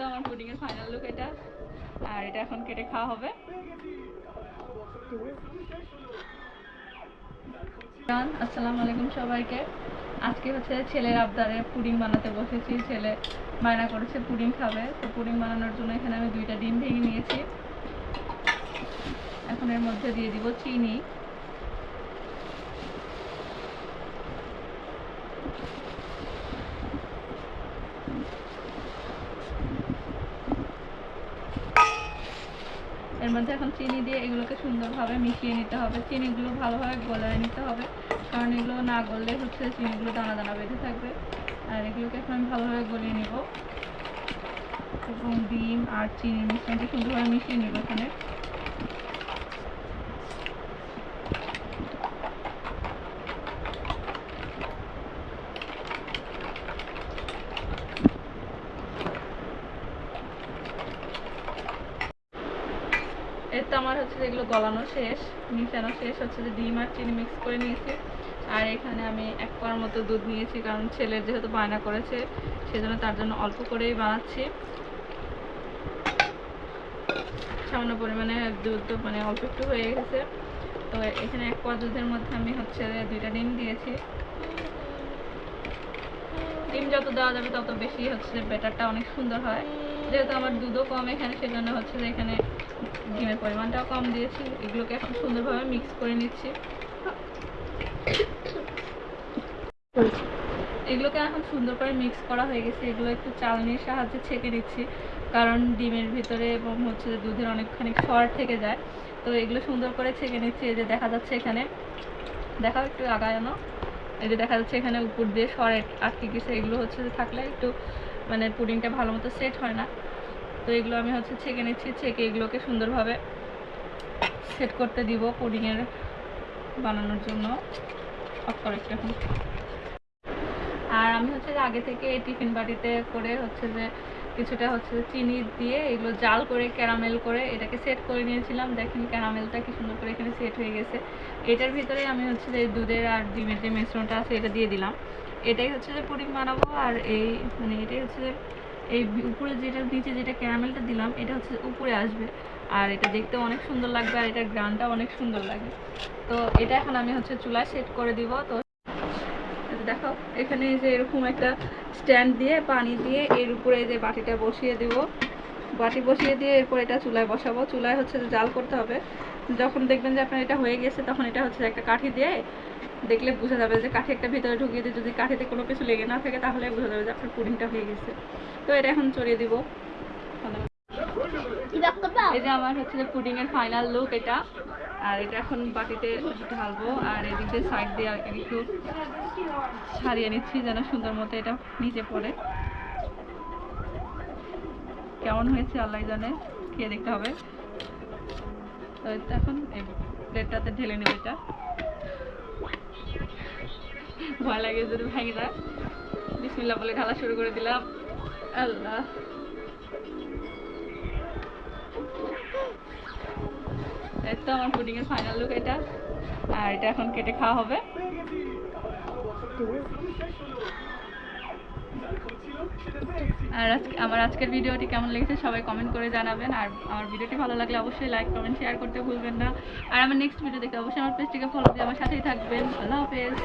তো আমার পুডিং এর ফাইনাল লুক এটা। আর এটা এখন কেটে খাওয়া হবে। আসসালামু আলাইকুম সবাইকে। আজকে হচ্ছে ছেলের আবদারে পুডিং বানাতে বসেছি। ছেলে বায়না করেছে পুডিং খাবে। তো পুডিং বানানোর জন্য এখানে আমি দুইটা ডিম ভেঙে নিয়েছি। এখন এর মধ্যে দিয়ে দিব চিনি। এর মধ্যে এখন চিনি দিয়ে এগুলোকে সুন্দরভাবে মিশিয়ে নিতে হবে। চিনিগুলো ভালোভাবে গলায় নিতে হবে, কারণ এগুলো না গললে হচ্ছে চিনিগুলো দানা দানা বেঁধে থাকবে। আর এগুলোকে এখন আমি ভালোভাবে গলিয়ে নেব। এবং ডিম আর চিনির মিশ্রণটা সুন্দরভাবে মিশিয়ে নেব এখানে। তো আমার হচ্ছে যেগুলো গলানো শেষ, মিশানো শেষ, হচ্ছে যে ডিম আর চিনি মিক্স করে নিয়েছি। আর এখানে আমি এক পার মতো দুধ নিয়েছি, কারণ ছেলের যেহেতু বায়না করেছে, সেজন্য তার জন্য অল্প করেই বানাচ্ছি। সামান্য পরিমাণে দুধ তো মানে অল্প একটু হয়ে গেছে। তো এখানে এক পা দুধের মধ্যে আমি হচ্ছে দুইটা ডিম দিয়েছি। ডিম যত দেওয়া যাবে তত বেশি হচ্ছে যে ব্যাটারটা অনেক সুন্দর হয়। যেহেতু আমার দুধও কম এখানে, সেজন্য হচ্ছে যে এখানে ডিমের পরিমাণটাও কম দিয়েছি, এগুলোকে এখন সুন্দরভাবে মিক্স করে নিচ্ছি। এগুলোকে এখন সুন্দর করে মিক্স করা হয়ে গেছে, এগুলো একটু চালনির সাহায্যে ছেঁকে নিচ্ছি, কারণ ডিমের ভিতরে এবং হচ্ছে যে দুধের অনেকখানি সর থেকে যায়। তো এগুলো সুন্দর করে ছেঁকে নিচ্ছি, এই যে দেখা যাচ্ছে এখানে। দেখাও একটু আগায়ানো। এই যে দেখা যাচ্ছে এখানে উপর দিয়ে সর আটকে গেছে, এগুলো হচ্ছে যে থাকলে একটু মানে পুডিংটা ভালো মতো সেট হয় না। তো এগুলো আমি হচ্ছে ছেঁকে নিচ্ছি, ছেঁকে এগুলোকে সুন্দরভাবে সেট করতে দিব পুডিংয়ের বানানোর জন্য। অফ এখন। আর আমি হচ্ছে যে আগে থেকে টিফিন বাটিতে করে হচ্ছে যে কিছুটা হচ্ছে চিনি দিয়ে এগুলো জাল করে ক্যারামেল করে এটাকে সেট করে নিয়েছিলাম। দেখেন ক্যারামেলটা কি সুন্দর করে এখানে সেট হয়ে গেছে। এটার ভিতরে আমি হচ্ছে যে দুধের আর ডিমের যে মিশ্রণটা আছে, এটা দিয়ে দিলাম। এটাই হচ্ছে যে পুডিং বানাবো আর এই মানে এটাই হচ্ছে যে এই উপরে যেটা, নিচে যেটা ক্যারামেলটা দিলাম, এটা হচ্ছে উপরে আসবে। আর এটা দেখতে অনেক সুন্দর লাগবে, আর এটার গ্রানটা অনেক সুন্দর লাগে। তো এটা এখন আমি হচ্ছে চুলায় সেট করে দিব। তো দেখো, এখানে যে এরকম একটা স্ট্যান্ড দিয়ে পানি দিয়ে এর উপরে যে বাটিটা বসিয়ে দেব। বাটি বসিয়ে দিয়ে এরপর এটা চুলায় বসাবো। চুলায় হচ্ছে জাল করতে হবে। যখন দেখবেন যে আপনার এটা হয়ে গেছে, তখন এটা হচ্ছে একটা কাঠি দিয়ে দেখলে বোঝা যাবে যে কাঠি একটা ভিতরে ঢুকিয়ে দিয়ে যদি কাঠিতে কোনো কিছু লেগে না থাকে তাহলে বোঝা যাবে যে আপনার পুডিংটা হয়ে গেছে। তো এটা এখন চড়িয়ে দিব। এই যে আমার হচ্ছে যে পুডিং এর ফাইনাল লুক এটা। আর এটা এখন বাটিতে ঢালবো। আর এদিকে সাইড দিয়ে একটু ছাড়িয়ে নিচ্ছি যেন সুন্দর মতো এটা নিচে পড়ে। কেমন হয়েছে আল্লাহ জানে খেয়ে দেখতে হবে। তো এটা এখন এই প্লেটটাতে ঢেলে নেবে এটা। ভয় লাগে যদি ভেঙে যায়। বিসমিল্লাহ বলে ঢালা শুরু করে দিলাম। আল্লাহ। এই আমার পুডিং এর ফাইনাল লুক এটা। আর এটা এখন কেটে খাওয়া হবে। আর আজকে আমার আজকের ভিডিওটি কেমন লেগেছে সবাই কমেন্ট করে জানাবেন। আর আমার ভিডিওটি ভালো লাগলে অবশ্যই লাইক কমেন্ট শেয়ার করতে ভুলবেন না। আর আমার নেক্সট ভিডিও দেখতে অবশ্যই আমার পেজটিকে ফলো দিয়ে আমার সাথেই থাকবেন। আল্লাহ হাফেজ।